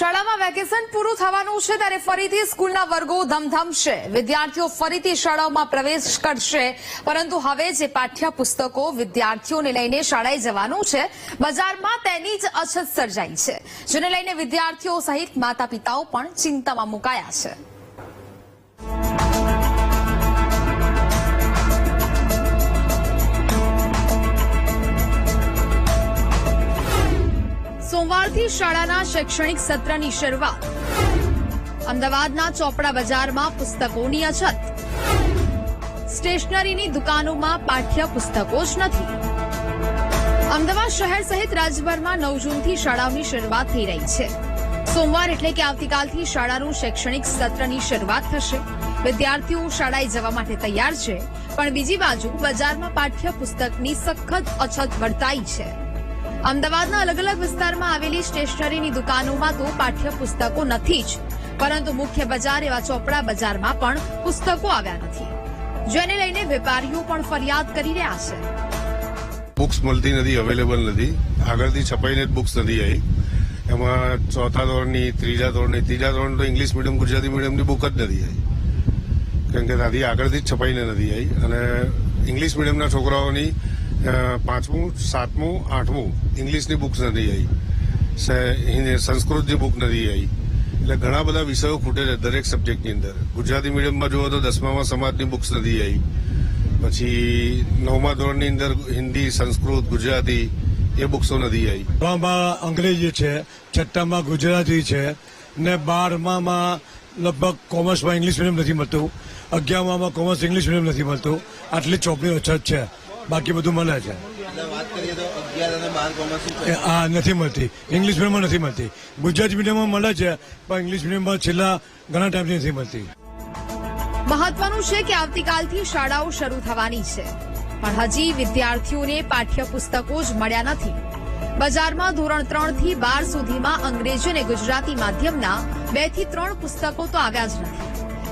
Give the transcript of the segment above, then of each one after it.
શાળામાં વેકેશન પૂરું થવાનું છે ત્યારે ફરીથી સ્કૂલના વર્ગો ધમધમશે. વિદ્યાર્થીઓ ફરીથી શાળાઓમાં પ્રવેશ કરશે. પરંતુ હવે જે પાઠ્યપુસ્તકો વિદ્યાર્થીઓને લઈને શાળાએ જવાનું છે, બજારમાં તેની જ અછત સર્જાઈ છે, જેને લઈને વિદ્યાર્થીઓ સહિત માતા પિતાઓ પણ ચિંતામાં મુકાયા છે. સોમવારથી શાળાના શૈક્ષણિક સત્રની શરૂઆત. અમદાવાદના ચોપડા બજારમાં પુસ્તકોની અછત. સ્ટેશનરીની દુકાનોમાં પાઠ્ય પુસ્તકો જ નથી. અમદાવાદ શહેર સહિત રાજ્યભરમાં નવ જૂનથી શાળાઓની શરૂઆત થઈ રહી છે. સોમવાર એટલે કે આવતીકાલથી શાળાનું શૈક્ષણિક સત્રની શરૂઆત થશે. વિદ્યાર્થીઓ શાળાએ જવા માટે તૈયાર છે, પણ બીજી બાજુ બજારમાં પાઠ્ય પુસ્તકની સખત અછત વર્તાઈ છે. અમદાવાદના અલગ અલગ વિસ્તારમાં આવેલી સ્ટેશનરીની દુકાનોમાં તો પાઠ્ય પુસ્તકો નથી જ. પરંતુ મુખ્ય બજાર એવા ચોપડા બજારમાં પણ પુસ્તકો આવ્યા નથી. જેને લઈને વેપારીઓ પણ ફરિયાદ કરી રહ્યા છે. બુક્સ મળતી નથી અવેલેબલ નથી. આગળથી છપાઈને જ બુક્સ નથી આવી. એમાં ચોથા ધોરણની, ત્રીજા ધોરણની, ત્રીજા ધોરણ તો ઇંગ્લિશ મીડિયમ ગુજરાતી મીડિયમની બુક જ નથી આવી. કારણ કે ત્યાંથી આગળથી જ છપાઈને નથી આવી. અને ઇંગ્લિશ મીડિયમના છોકરાઓની પાંચમું, સાતમું, આઠમું. ઇંગ્લિશની બુક્સ નથી આવી સંસ્કૃતની બુક નથી આવી એટલે ઘણા બધા વિષયો ખૂટે છે દરેક સબ્જેક્ટની અંદર. ગુજરાતી મીડિયમમાં જુઓ તો દસમામાં સમાજની બુક્સ નથી આવી પછી નવમા ધોરણની અંદર હિન્દી, સંસ્કૃત, ગુજરાતી એ બુક્સો નથી આવી નવમાં અંગ્રેજી છે, છઠ્ઠામાં ગુજરાતી છે, ને બારમામાં લગભગ કોમર્સમાં ઇંગ્લિશ મીડિયમ નથી મળતું. અગિયારમાં કોમર્સ ઇંગ્લિશ મીડિયમ નથી મળતું. આટલી ચોપડી અછત છે. બાકી બધું મળે છે. એટલે વાત કરીએ તો અગિયાર અને બાર કોમર્સની એ આ નથી મળતી. ઇંગ્લિશ મીડિયમમાં નથી મળતી. ગુજરાતી મીડિયમમાં મળે છે પણ ઇંગ્લિશ મીડિયમમાં છેલ્લા ઘણા ટાઈમથી નથી મળતી. મહત્વનું છે કે આવતીકાલથી શાળાઓ શરૂ થવાની છે. પણ હજી વિદ્યાર્થીઓને પાઠ્યપુસ્તકો જ મળ્યા નથી. બજારમાં ધોરણ ત્રણથી બાર સુધીમાં અંગ્રેજી અને ગુજરાતી માધ્યમના બેથી ત્રણ પુસ્તકો તો આવ્યા જ નથી.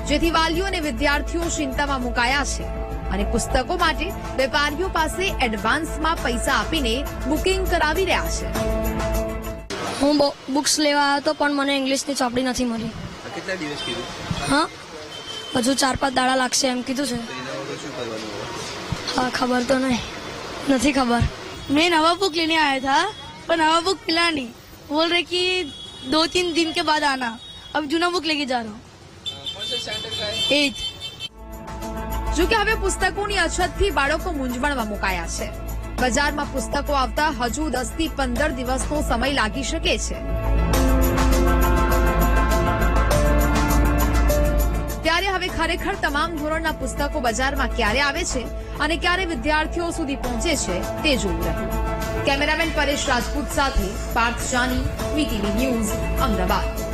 જેથી વાલીઓ અને વિદ્યાર્થીઓ ચિંતામાં મુકાયા છે. અને પુસ્તકો માટે વેપારીઓ પાસે એડવાન્સમાં પૈસા આપીને બુકિંગ કરાવી રહ્યા છે હું બો- બુક્સ લેવા આવ્યો હતો પણ મને ઇંગ્લિશની ચોપડી નથી મળી આ કેટલા દિવસ કીધું હા હજુ ચાર પાંચ દાડા લાગશે એમ કીધું છે તો એના વગર શું કરવાનું હવે? હા ખબર તો નહીં નથી ખબર मैं नवा बुक लेने आया था पर नवा बुक मिला नहीं बोल रहे कि दो तीन दिन के बाद आना अब जूना बुक लेके जा रहा हूँ एट જો કે હવે પુસ્તકોની અછતથી બાળકો મૂંઝવણમાં મુકાયા છે. બજારમાં પુસ્તકો આવતા હજુ દસથી પંદર દિવસનો સમય લાગી શકે છે. ત્યારે હવે ખરેખર તમામ ધોરણના પુસ્તકો બજારમાં ક્યારે આવે છે અને ક્યારે વિદ્યાર્થીઓ સુધી પહોંચે છે તે જોવું રહ્યું. કેમેરામેન પરેશ રાજપૂત સાથે પાર્થ જાની, વીટીવી ન્યૂઝ, અમદાવાદ.